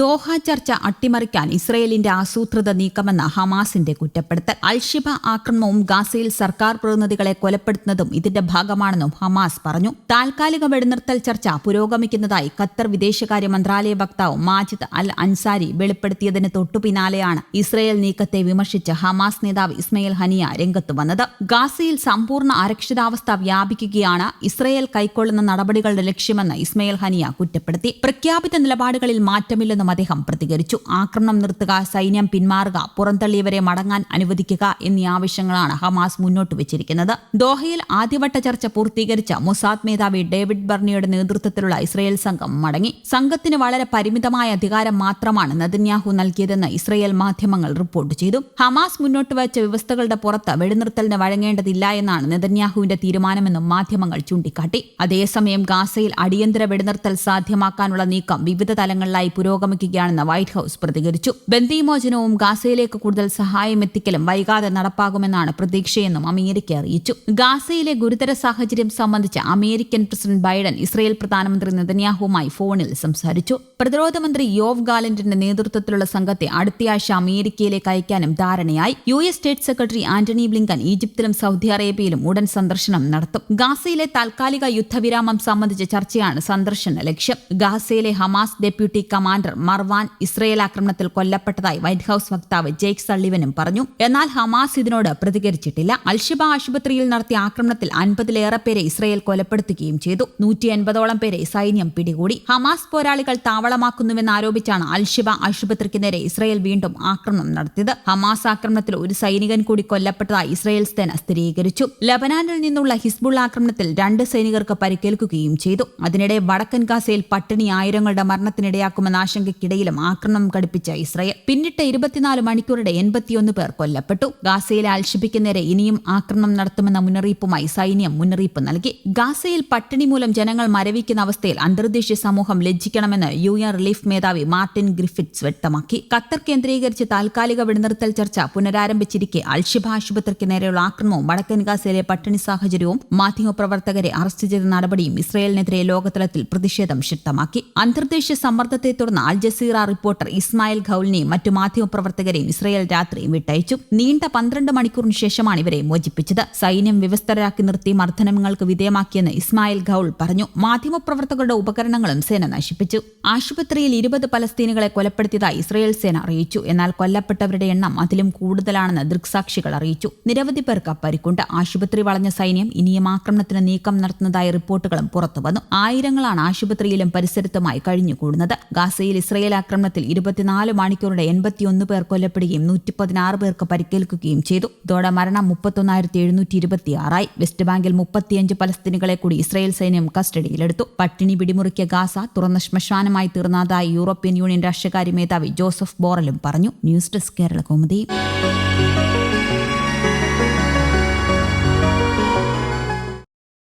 Doha ചർച്ച അട്ടിമറിക്കാൻ ഇസ്രയേലിന്റെ ആസൂത്രിത നീക്കമെന്ന ഹമാസിന്റെ കുറ്റപ്പെടുത്തൽ. അൽഷിബ ആക്രമണവും ഗാസയിൽ സർക്കാർ പ്രതിനിധികളെ കൊലപ്പെടുത്തുന്നതും ഇതിന്റെ ഭാഗമാണെന്നും ഹമാസ് പറഞ്ഞു. താൽക്കാലിക വെടിനിർത്തൽ ചർച്ച പുരോഗമിക്കുന്നതായി ഖത്തർ വിദേശകാര്യ മന്ത്രാലയ വക്താവ് മാജിദ് അൽ അൻസാരി വെളിപ്പെടുത്തിയതിന് തൊട്ടുപിന്നാലെയാണ് ഇസ്രയേൽ നീക്കത്തെ വിമർശിച്ച് ഹമാസ് നേതാവ് ഇസ്മയിൽ ഹനിയ രംഗത്ത് വന്നത്. ഗാസയിൽ സമ്പൂർണ അരക്ഷിതാവസ്ഥ വ്യാപിക്കുകയാണ് ഇസ്രയേൽ കൈക്കൊള്ളുന്ന നടപടികളുടെ ലക്ഷ്യമെന്ന് ഇസ്മയിൽ ഹനിയ കുറ്റപ്പെടുത്തി. പ്രഖ്യാപിത നിലപാടുകളിൽ മാറ്റമില്ലെന്നും അദ്ദേഹം പ്രതികരിച്ചു. ആക്രമണം നിർത്തുക സൈന്യം പിന്മാറുക പുറന്തള്ളിയവരെ മടങ്ങാൻ അനുവദിക്കുക എന്നീ ആവശ്യങ്ങളാണ് ഹമാസ് മുന്നോട്ട് വെച്ചിരിക്കുന്നത്. ദോഹയിൽ ആദ്യവട്ട ചർച്ച പൂർത്തീകരിച്ച മൊസാദ് മേധാവി ഡേവിഡ് ബർണിയുടെ നേതൃത്വത്തിലുള്ള ഇസ്രയേൽ സംഘം മടങ്ങി. സംഘത്തിന് വളരെ പരിമിതമായ അധികാരം മാത്രമാണ് നെതന്യാഹു നൽകിയതെന്ന് ഇസ്രയേൽ മാധ്യമങ്ങൾ റിപ്പോർട്ട് ചെയ്തു. ഹമാസ് മുന്നോട്ട് വെച്ച വ്യവസ്ഥകളുടെ പുറത്ത് വെടിനിർത്തലിന് വഴങ്ങേണ്ടതില്ല എന്നാണ് നെതന്യാഹുവിന്റെ തീരുമാനമെന്നും മാധ്യമങ്ങൾ ചൂണ്ടിക്കാട്ടി. അതേസമയം ഗാസയിൽ അടിയന്തര വെടിനിർത്തൽ സാധ്യമാക്കാനുള്ള നീക്കം വിവിധ തലങ്ങളിലായി പുരോഗമിക്കുകയാണെന്ന് വൈറ്റ് ഹൌസ് പ്രതികരിച്ചു. ബന്ദിമോചനവും ഗാസയിലേക്ക് കൂടുതൽ സഹായം എത്തിക്കലും വൈകാതെ നടപ്പാകുമെന്നാണ് പ്രതീക്ഷയെന്നും അമേരിക്ക അറിയിച്ചു. ഗാസയിലെ ഗുരുതര സാഹചര്യം സംബന്ധിച്ച് അമേരിക്കൻ പ്രസിഡന്റ് ബൈഡൻ ഇസ്രയേൽ പ്രധാനമന്ത്രി നെതന്യാഹുവുമായി ഫോണിൽ സംസാരിച്ചു. പ്രതിരോധ മന്ത്രി യോവ് ഗാലന്റിന്റെ നേതൃത്വത്തിലുള്ള സംഘത്തെ അടുത്തയാഴ്ച അമേരിക്കയിലേക്ക് അയക്കാനും ധാരണയായി. U S state secretary Antony Blinken ഈജിപ്തിലും Saudi അറേബ്യയിലും ഉടൻ സന്ദർശനം നടത്തും. ഗാസയിലെ താൽക്കാലിക യുദ്ധവിരാമം സംബന്ധിച്ച ചർച്ചയാണ് സന്ദർശന ലക്ഷ്യം. ഗാസയിലെ Hamas deputy commander Marwan Israel ആക്രമണത്തിൽ കൊല്ലപ്പെട്ടതായി വൈറ്റ് ഹൌസ് വക്താവ് ജെയ്ക് സള്ളിവനും പറഞ്ഞു. എന്നാൽ ഹമാസ് ഇതിനോട് പ്രതികരിച്ചിട്ടില്ല. അൽഷിബ ആശുപത്രിയിൽ നടത്തിയ ആക്രമണത്തിൽ അൻപതിലേറെ പേരെ ഇസ്രയേൽ കൊലപ്പെടുത്തുകയും ചെയ്തു. നൂറ്റി എൺപതോളം പേരെ സൈന്യം പിടികൂടി. ഹമാസ് പോരാളികൾ താവളമാക്കുന്നുവെന്ന് ആരോപിച്ചാണ് അൽഷിബ ആശുപത്രിക്ക് നേരെ ഇസ്രയേൽ വീണ്ടും ആക്രമണം നടത്തിയത്. ഹമാസ് ആക്രമണത്തിൽ ഒരു സൈനികൻ കൂടി കൊല്ലപ്പെട്ടതായി ഇസ്രയേൽ സേന സ്ഥിരീകരിച്ചു. ലബനാനിൽ നിന്നുള്ള ഹിസ്ബുൾ ആക്രമണത്തിൽ രണ്ട് സൈനികർക്ക് പരിക്കേൽക്കുകയും ചെയ്തു. അതിനിടെ വടക്കൻ ഗാസയിൽ പട്ടിണി ആയിരങ്ങളുടെ മരണത്തിനിടയാക്കുമെന്ന ആശങ്കയ്ക്കിടയിലും ആക്രമണം ഘടിപ്പിച്ച ഇസ്രയേൽ. പിന്നിട്ട ഇരുപത്തിനാല് മണിക്കൂറുടെ എൺപത്തിയൊന്ന് പേർ കൊല്ലപ്പെട്ടു. ഗാസയിൽ അൽഷിബയ്ക്ക് നേരെ ഇനിയും ആക്രമണം നടത്തുമെന്ന മുന്നറിയിപ്പുമായി സൈന്യം മുന്നറിയിപ്പ് നൽകി. ഗാസയിൽ പട്ടിണി മൂലം ജനങ്ങൾ മരവിക്കുന്ന അവസ്ഥയിൽ അന്തർദേശീയ സമൂഹം ലജ്ജിക്കണമെന്ന് യു എൻ റിലീഫ് മേധാവി മാർട്ടിൻ ഗ്രിഫിറ്റ്സ് വ്യക്തമാക്കി. ഖത്തർ കേന്ദ്രീകരിച്ച് താൽക്കാലിക വെടിനിർത്തൽ ചർച്ച പുനരാരംഭിച്ചിരിക്കെ. അൽഷിബ ആശുപത്രിക്ക് നേരെയുള്ള ആക്രമണവും വടക്കൻ ഗാസയിലെ പട്ടിണി സാഹചര്യവും മാധ്യമപ്രവർത്തകരെ അറസ്റ്റ് ചെയ്ത നടപടിയും ഇസ്രയേലിനെതിരെ ലോകതലത്തിൽ പ്രതിഷേധം ശക്തമാക്കി. അന്തർദേശീയ സമ്മർദ്ദത്തെ തുടർന്ന് അൽ ജസീറ റിപ്പോർട്ടർ ഇസ്മായിൽ ഖൌലിനെയും മറ്റു മാധ്യമപ്രവർത്തകരെയും ഇസ്രയേൽ രാത്രി വിട്ടയച്ചു. നീണ്ട പന്ത്രണ്ട് മണിക്കൂറിന് ശേഷമാണ് ഇവരെ മോചിപ്പിച്ചത്. സൈന്യം വ്യവസ്ഥരാക്കി നിർത്തി മർദ്ദനങ്ങൾക്ക് വിധേയമാക്കിയെന്ന് ഇസ്മായിൽ ഖൌൾ പറഞ്ഞു. മാധ്യമപ്രവർത്തകരുടെ ഉപകരണങ്ങളും സേന നശിപ്പിച്ചു. ആശുപത്രിയിൽ ഇരുപത് പലസ്തീനുകളെ കൊലപ്പെടുത്തിയതായി ഇസ്രയേൽ സേന അറിയിച്ചു. എന്നാൽ കൊല്ലപ്പെട്ടവരുടെ എണ്ണം അതിലും കൂടുതലാണെന്ന് ദൃക്സാക്ഷികൾ അറിയിച്ചു. നിരവധി പേർക്ക് പരിക്കുണ്ട് ആശുപത്രി വളഞ്ഞ സൈന്യം ഇനിയും ആക്രമണത്തിന് നീക്കം നടത്തുന്നതായി റിപ്പോർട്ടുകളും പുറത്തുവന്നു. ആയിരങ്ങളാണ് ആശുപത്രിയിലും പരിസരത്തുമായി കഴിഞ്ഞുകൂടുന്നത്. ഗാസയിൽ ഇസ്രയേൽ ആക്രമണത്തിൽ ഇരുപത്തിനാല് മണിക്കൂറിടെ എൺപത്തിയൊന്ന് പേർ കൊല്ലപ്പെടുകയും നൂറ്റി പതിനാറ് പേർക്ക് പരിക്കേൽക്കുകയും ചെയ്തു. ഇതോടെ മരണം മുപ്പത്തൊന്നായിരത്തി എഴുന്നൂറ്റി ഇരുപത്തിയാറായി വെസ്റ്റ് ബാങ്കിൽ മുപ്പത്തിയഞ്ച് പലസ്തീനികളെ കൂടി ഇസ്രയേൽ സൈന്യം കസ്റ്റഡിയിലെടുത്തു. പട്ടിണി പിടിമുറുക്കിയ ഗാസ തുറന്ന ശ്മശാനമായി തീർന്നതായി യൂറോപ്യൻ യൂണിയൻ രാഷ്ട്രകാര്യ മേധാവി ജോസഫ് ബോറലും പറഞ്ഞു. News desk Kerala Kaumudi.